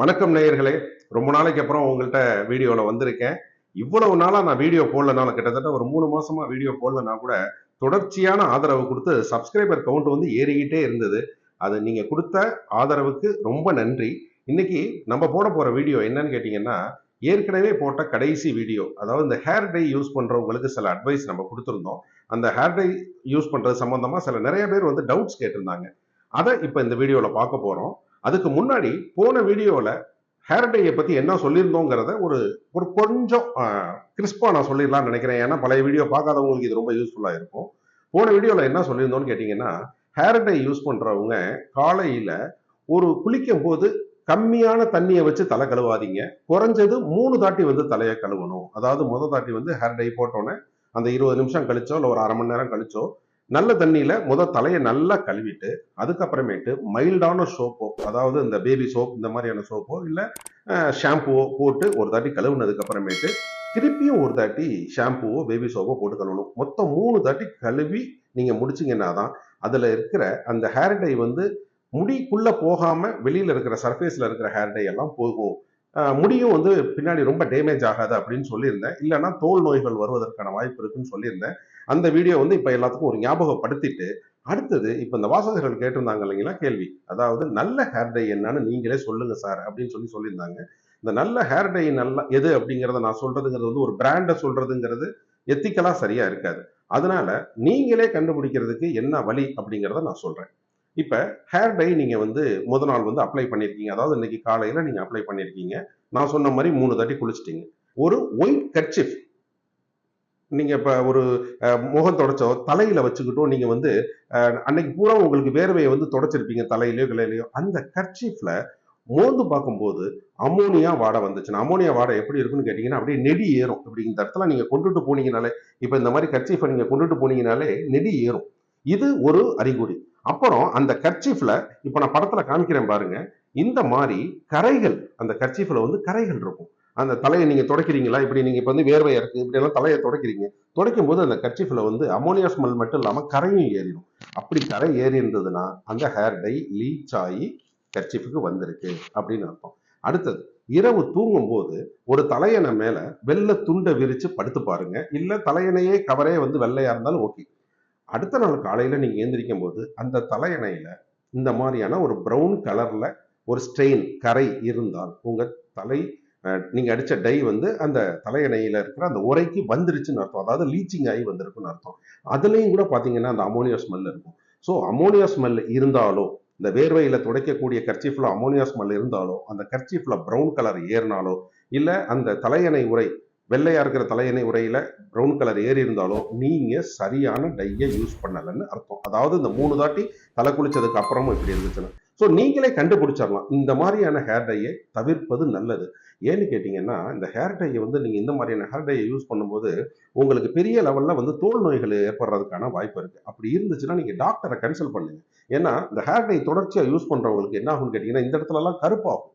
வணக்கம் நேயர்களே. ரொம்ப நாளைக்கு அப்புறம் உங்கள்கிட்ட வீடியோவில் வந்திருக்கேன். இவ்வளவு நாளா நான் வீடியோ போடலனாலும் கிட்டத்தட்ட ஒரு மூணு மாசமா வீடியோ போடலனா கூட தொடர்ச்சியான ஆதரவு கொடுத்து சப்ஸ்கிரைபர் கவுண்ட் வந்து ஏறிக்கிட்டே இருந்தது. அது நீங்க கொடுத்த ஆதரவுக்கு ரொம்ப நன்றி. இன்னைக்கு நம்ம போட போற வீடியோ என்னன்னு கேட்டீங்கன்னா ஏற்கனவே போட்ட கடைசி வீடியோ அதாவது இந்த ஹேர் டை யூஸ் பண்றவங்களுக்கு சில அட்வைஸ் நம்ம கொடுத்துருந்தோம். அந்த ஹேர் டை யூஸ் பண்றது சம்பந்தமா சில நிறைய பேர் வந்து டவுட்ஸ் கேட்டிருந்தாங்க. அதை இப்போ இந்த வீடியோவில் பார்க்க போகிறோம் அதுக்கு முன்னாடி போன வீடியோவில் ஹேர் டையை பற்றி என்ன சொல்லியிருந்தோங்கிறத ஒரு ஒரு கொஞ்சம் கிறிஸ்பாக நான் சொல்லிடலாம்னு நினைக்கிறேன். ஏன்னா பழைய வீடியோ பார்க்காதவங்களுக்கு இது ரொம்ப யூஸ்ஃபுல்லாக இருக்கும். போன வீடியோவில் என்ன சொல்லியிருந்தோம்னு கேட்டிங்கன்னா ஹேர் டை யூஸ் பண்ணுறவங்க காலையில் ஒரு குளிக்கும் போது கம்மியான தண்ணியை வச்சு தலை கழுவாதீங்க. குறைஞ்சது மூணு தாட்டி வந்து தலையை கழுவணும். அதாவது முத தாட்டி வந்து ஹேர் டை போட்டோன்னே அந்த இருபது நிமிஷம் கழிச்சோ இல்லை ஒரு அரை மணி நேரம் கழிச்சோ நல்ல தண்ணியில முத தலையை நல்லா கழுவிட்டு அதுக்கப்புறமேட்டு மைல்டான சோப்போ அதாவது இந்த பேபி சோப் இந்த மாதிரியான சோப்போ இல்லை ஷாம்புவோ போட்டு ஒரு தாட்டி கழுவுனதுக்கு அப்புறமேட்டு திருப்பியும் ஒரு தாட்டி ஷாம்புவோ பேபி சோப்போ போட்டு கழுவணும். மொத்தம் மூணு தாட்டி கழுவி நீங்க முடிச்சிங்கன்னா தான் அதுல இருக்கிற அந்த ஹேர் டை வந்து முடிக்குள்ள போகாம வெளியில இருக்கிற சர்ஃபேஸ்ல இருக்கிற ஹேர் டை எல்லாம் போகும். முடியும் வந்து பின்னாடி ரொம்ப டேமேஜ் ஆகாது அப்படின்னு சொல்லியிருந்தேன். இல்லைன்னா தோல் நோய்கள் வருவதற்கான வாய்ப்பு இருக்குன்னு சொல்லியிருந்தேன். அந்த வீடியோ வந்து இப்போ எல்லாத்துக்கும் ஒரு ஞாபகப்படுத்திட்டு அடுத்தது இப்போ இந்த வாசகர்கள் கேட்டிருந்தாங்க இல்லைங்களா? கேள்வி. அதாவது நல்ல ஹேர் டை என்னன்னு நீங்களே சொல்லுங்க சார் அப்படின்னு சொல்லி சொல்லியிருந்தாங்க. இந்த நல்ல ஹேர் டை நல்ல எது அப்படிங்கிறத நான் சொல்றதுங்கிறது வந்து ஒரு பிராண்டை சொல்றதுங்கிறது எத்திக்கலா சரியா இருக்காது. அதனால நீங்களே கண்டுபிடிக்கிறதுக்கு என்ன வழி அப்படிங்கிறத நான் சொல்றேன். இப்போ ஹேர் டை நீங்கள் வந்து முத நாள் வந்து அப்ளை பண்ணியிருக்கீங்க அதாவது இன்னைக்கு காலையில் நீங்கள் அப்ளை பண்ணியிருக்கீங்க நான் சொன்ன மாதிரி மூணு தட்டி குளிச்சிட்டீங்க. ஒரு ஒயிட் கட்சிஃப் நீங்கள் இப்போ ஒரு முகம் தொடச்சோ தலையில் வச்சுக்கிட்டோ நீங்கள் வந்து அன்னைக்கு பூரா உங்களுக்கு வேர்வையை வந்து தொடச்சிருப்பீங்க தலையிலையோ கிளையிலையோ. அந்த கர்ச்சீஃப்ல மோந்து பார்க்கும்போது அமோனியா வாடை வந்துச்சுன்னா அமோனியா வாடை எப்படி இருக்குன்னு கேட்டிங்கன்னா அப்படியே நெடி ஏறும். இப்படி இந்த இடத்துல நீங்கள் கொண்டுட்டு போனீங்கனாலே இப்போ இந்த மாதிரி கர்ச்சீஃபை நீங்கள் கொண்டுட்டு போனீங்கனாலே நெடி ஏறும். இது ஒரு அறிகுறி. அப்புறம் அந்த கர்ச்சீஃப்ல இப்ப நான் படத்துல காமிக்கிறேன் பாருங்க. இந்த மாதிரி கரைகள் அந்த கர்ச்சீஃப்ல வந்து கரைகள் இருக்கும். அந்த தலையை நீங்க துடைக்கிறீங்களா? இப்படி நீங்க இப்ப வந்து வேர்வை இருக்கு இப்படி எல்லாம் தலையை துடைக்கிறீங்க. துடைக்கும் போது அந்த கர்ச்சீஃபில் வந்து அமோனியா ஸ்மெல் மட்டும் இல்லாம கரையும் ஏறிடும். அப்படி கரை ஏறி இருந்ததுன்னா அந்த ஹேர் டை லீச் ஆகி கர்ச்சீஃபுக்கு வந்திருக்கு அப்படின்னு அர்த்தம். அடுத்தது இரவு தூங்கும் போது ஒரு தலையணை மேல வெள்ளை துண்டை விரிச்சு படுத்து பாருங்க. இல்ல தலையணையே கவரே வந்து வெள்ளையா இருந்தாலும் ஓகே. அடுத்த நாள் காலையில் நீங்கள் எழுந்திரிக்கும் போது அந்த தலையணையில் இந்த மாதிரியான ஒரு ப்ரௌன் கலரில் ஒரு ஸ்ட்ரெயின் கரை இருந்தால் உங்கள் தலை நீங்கள் அடித்த டை வந்து அந்த தலையணையில் இருக்கிற அந்த உரைக்கு வந்துருச்சுன்னு அர்த்தம். அதாவது லீச்சிங் ஆகி வந்திருக்குன்னு அர்த்தம். அதுலேயும் கூட பார்த்தீங்கன்னா அந்த அமோனியா ஸ்மெல் இருக்கும். ஸோ அமோனியா ஸ்மெல் இருந்தாலோ இந்த வேர்வையில் துடைக்கக்கூடிய கர்ச்சீஃப்ல அமோனியா ஸ்மெல் இருந்தாலோ அந்த கர்ச்சீஃப்ல ப்ரௌன் கலர் ஏறினாலோ இல்லை அந்த தலையணை உரை வெள்ளையா இருக்கிற தலையணை உரையில ப்ரௌன் கலர் ஏறி இருந்தாலும் நீங்க சரியான டையை யூஸ் பண்ணலைன்னு அர்த்தம். அதாவது இந்த மூணு தாட்டி தலை குளிச்சதுக்கு அப்புறமும் இப்படி இருந்துச்சுன்னா. ஸோ நீங்களே கண்டுபிடிச்சிடலாம். இந்த மாதிரியான ஹேர் டையை தவிர்ப்பது நல்லது. ஏன்னு கேட்டிங்கன்னா இந்த ஹேர் டையை வந்து நீங்கள் இந்த மாதிரியான ஹேர் டையை யூஸ் பண்ணும்போது உங்களுக்கு பெரிய லெவலில் வந்து தோல் நோய்கள் ஏற்படுறதுக்கான வாய்ப்பு இருக்குது அப்படி இருந்துச்சுன்னா நீங்கள் டாக்டரை கன்சல்ட் பண்ணுங்க. ஏன்னா இந்த ஹேர் டை தொடர்ச்சியாக யூஸ் பண்ணுறவங்களுக்கு என்ன ஆகும்னு கேட்டிங்கன்னா இந்த இடத்துலலாம் கருப்பாகும்.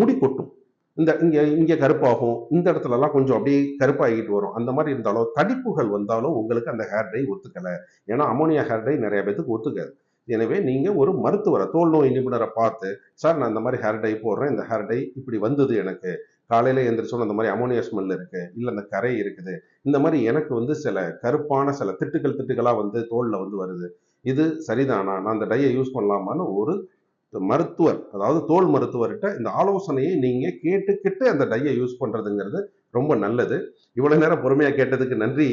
முடி கொட்டும். இந்த இங்கே இங்கே கருப்பாகும். இந்த இடத்துலலாம் கொஞ்சம் அப்படியே கருப்பாகிட்டு வரும். அந்த மாதிரி இருந்தாலும் தடிப்புகள் வந்தாலும் உங்களுக்கு அந்த ஹேர் டை ஒத்துக்கலை. ஏன்னா அமோனியா ஹேர் டை நிறைய பேத்துக்கு ஒத்துக்காது. எனவே நீங்கள் ஒரு மருத்துவரை தோல் நோய் நிபுணரை பார்த்து சார் நான் இந்த மாதிரி ஹேர் டை போடுறேன். இந்த ஹேர் டை இப்படி வந்தது எனக்கு. காலையில் எந்திரிச்சோன்னு அந்த மாதிரி அமோனியா ஸ்மெல் இருக்குது இல்லை அந்த கரை இருக்குது. இந்த மாதிரி எனக்கு வந்து சில கருப்பான சில திட்டுகள் திட்டுகளாக வந்து தோலில் வந்து வருது. இது சரிதானா? நான் அந்த டையை யூஸ் பண்ணலாமான்னு ஒரு மருத்துவர் அதாவது தோல் மருத்துவர்கிட்ட இந்த ஆலோசனையை நீங்க கேட்டுக்கிட்டு அந்த டையை யூஸ் பண்றதுங்கிறது ரொம்ப நல்லது. இவ்வளவு நேரம் பொறுமையா கேட்டதுக்கு நன்றி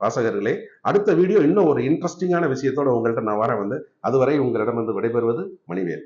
வாசகர்களே. அடுத்த வீடியோ இன்னும் ஒரு இன்ட்ரெஸ்டிங்கான விஷயத்தோட உங்கள்கிட்ட நான் வரேன் வந்து. அதுவரை உங்களிடம் வந்து விடைபெறுவது மணிவேல்.